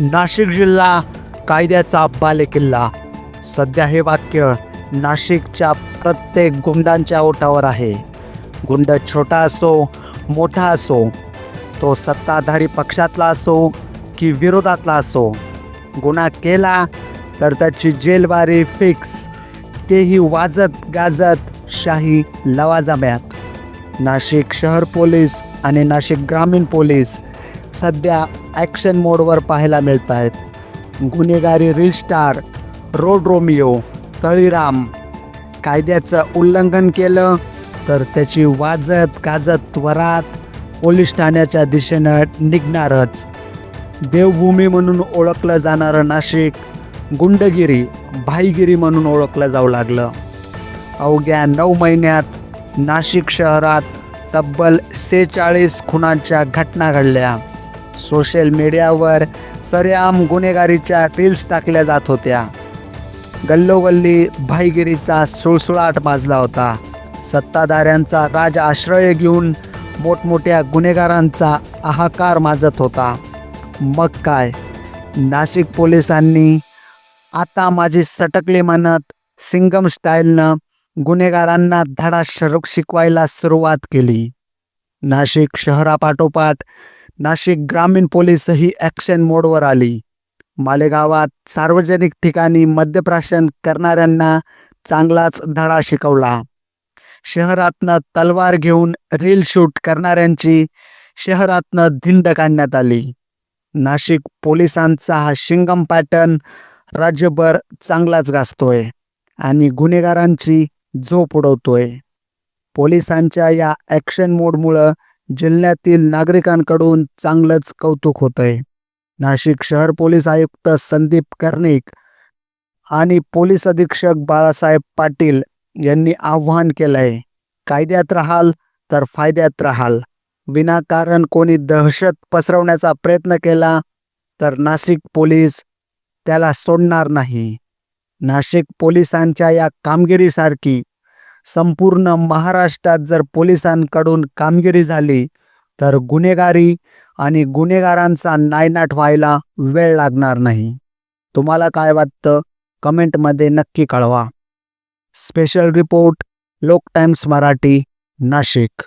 नाशिक जिल्हा कायद्याचा बालेकिल्ला सध्या हे वाक्य नाशिकच्या प्रत्येक गुंडांच्या ओठावर आहे. गुंड छोटा असो मोठा असो तो सत्ताधारी पक्षातला असो की विरोधातला असो. गुन्हा केला तर त्याची जेलबारी फिक्स तेही वाजत गाजत शाही लवाजाम्यात. नाशिक शहर पोलीस आणि नाशिक ग्रामीण पोलीस सध्या ॲक्शन मोडवर पाहायला मिळत आहेत गुन्हेगारी रिलस्टार रोड रोमिओ तळीराम. कायद्याचं उल्लंघन केलं तर त्याची वाजत गाजत त्वरात पोलीस ठाण्याच्या दिशेनं निघणारच. देवभूमी म्हणून ओळखलं जाणारं नाशिक गुंडगिरी भाईगिरी म्हणून ओळखलं जाऊ लागलं. अवघ्या नऊ महिन्यात नाशिक शहरात तब्बल सेहेचाळीस खुनांच्या घटना घडल्या. सोशल मीडियावर सरेआम गुन्हेगारीच्या रील्स टाकल्या जात होत्या. गल्लोगल्ली भाईगिरीचा सुळसुळाट माजला होता. सत्ताधाऱ्यांचा राज आश्रय घेऊन मोठमोठ्या गुन्हेगारांचा हाहाकार माजत होता. मग काय? नाशिक पोलिसांनी आता माझी सटकले म्हणत सिंगम स्टाईलनं गुन्हेगारांना धडा शरक शिकवायला सुरुवात केली. नाशिक शहरापाठोपाठ नाशिक ग्रामीण पोलीसही ॲक्शन मोडवर आली. मालेगावात सार्वजनिक ठिकाणी मद्यप्राशन करणाऱ्यांना चांगलाच धडा शिकवला. शहरातनं तलवार घेऊन रील शूट करणाऱ्यांची शहरातनं धिंड काढण्यात आली. नाशिक पोलिसांचा हा शिंगम पॅटर्न राज्यभर चांगलाच गाजतोय आणि गुन्हेगारांची झोप उडवतोय. पोलिसांच्या या ॲक्शन मोडमुळं जिल्ह्यातील नागरिकांकडून चांगलंच कौतुक होतंय. नाशिक शहर पोलीस आयुक्त संदीप कर्णिक आणि पोलीस अधीक्षक बाळासाहेब पाटील यांनी आव्हान केलंय कायद्यात राहाल तर फायद्यात राहाल. विनाकारण कोणी दहशत पसरवण्याचा प्रयत्न केला तर नाशिक पोलीस त्याला सोडणार नाही. नाशिक पोलिसांच्या या कामगिरीसारखी संपूर्ण महाराष्ट्रात जर पोलिसांकडून कामगिरी झाली तर गुन्हेगारी आणि गुन्हेगारांचा नायनाट व्हायला वेळ लागणार नाही. तुम्हाला काय वाटतं? कमेंटमध्ये नक्की कळवा. Special report Lok Times Marathi Nashik.